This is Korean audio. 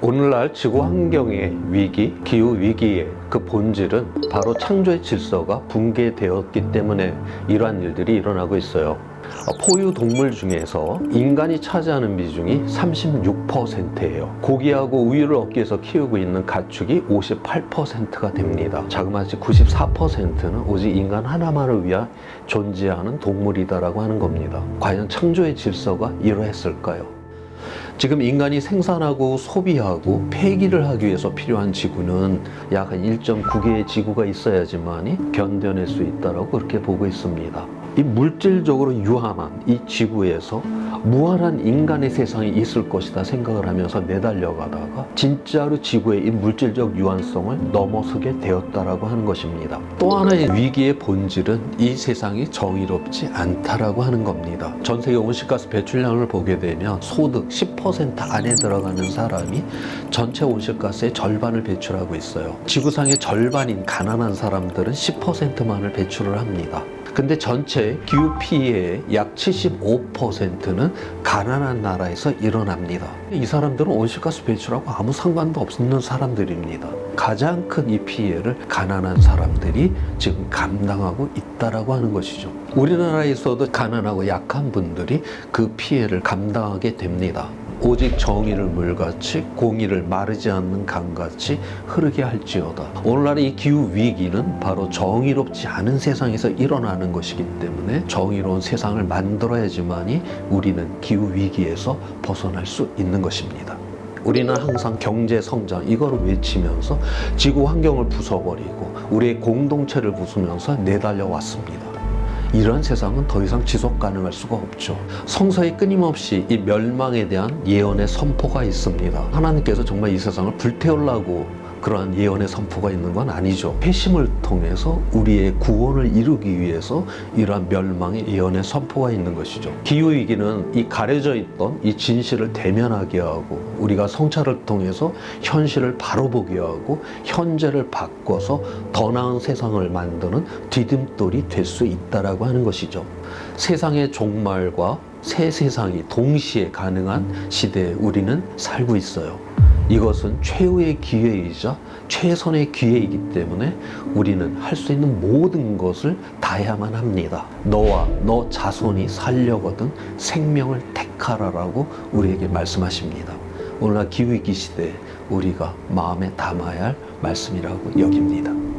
오늘날 지구 환경의 위기, 기후 위기의 그 본질은 바로 창조의 질서가 붕괴되었기 때문에 이러한 일들이 일어나고 있어요. 포유 동물 중에서 인간이 차지하는 비중이 36%예요. 고기하고 우유를 얻기 위해서 키우고 있는 가축이 58%가 됩니다. 자그마치 94%는 오직 인간 하나만을 위하 존재하는 동물이다라고 하는 겁니다. 과연 창조의 질서가 이러했을까요? 지금 인간이 생산하고 소비하고 폐기를 하기 위해서 필요한 지구는 약 한 1.9개의 지구가 있어야지만이 견뎌낼 수 있다라고 그렇게 보고 있습니다. 이 물질적으로 유한한 이 지구에서 무한한 인간의 세상이 있을 것이다 생각을 하면서 내달려가다가 진짜로 지구의 이 물질적 유한성을 넘어서게 되었다라고 하는 것입니다. 또 하나의 위기의 본질은 이 세상이 정의롭지 않다라고 하는 겁니다. 전 세계 온실가스 배출량을 보게 되면 소득 10% 안에 들어가는 사람이 전체 온실가스의 절반을 배출하고 있어요. 지구상의 절반인 가난한 사람들은 10%만을 배출을 합니다. 근데 전체 기후 피해의 약 75%는 가난한 나라에서 일어납니다. 이 사람들은 온실가스 배출하고 아무 상관도 없는 사람들입니다. 가장 큰 이 피해를 가난한 사람들이 지금 감당하고 있다라고 하는 것이죠. 우리나라에서도 가난하고 약한 분들이 그 피해를 감당하게 됩니다. 오직 정의를 물같이 공의를 마르지 않는 강같이 흐르게 할지어다. 오늘날 이 기후 위기는 바로 정의롭지 않은 세상에서 일어나는 것이기 때문에 정의로운 세상을 만들어야지만이 우리는 기후 위기에서 벗어날 수 있는 것입니다. 우리는 항상 경제 성장 이거를 외치면서 지구 환경을 부숴버리고 우리의 공동체를 부수면서 내달려 왔습니다. 이런 세상은 더 이상 지속 가능할 수가 없죠. 성서에 끊임없이 이 멸망에 대한 예언의 선포가 있습니다. 하나님께서 정말 이 세상을 불태우려고 그러한 예언의 선포가 있는 건 아니죠. 회심을 통해서 우리의 구원을 이루기 위해서 이러한 멸망의 예언의 선포가 있는 것이죠. 기후위기는 이 가려져 있던 이 진실을 대면하게 하고 우리가 성찰을 통해서 현실을 바로 보게 하고 현재를 바꿔서 더 나은 세상을 만드는 디딤돌이 될 수 있다라고 하는 것이죠. 세상의 종말과 새 세상이 동시에 가능한 시대에 우리는 살고 있어요. 이것은 최후의 기회이자 최선의 기회이기 때문에 우리는 할 수 있는 모든 것을 다해야만 합니다. 너와 너 자손이 살려거든 생명을 택하라라고 우리에게 말씀하십니다. 오늘날 기후위기 시대에 우리가 마음에 담아야 할 말씀이라고 여깁니다.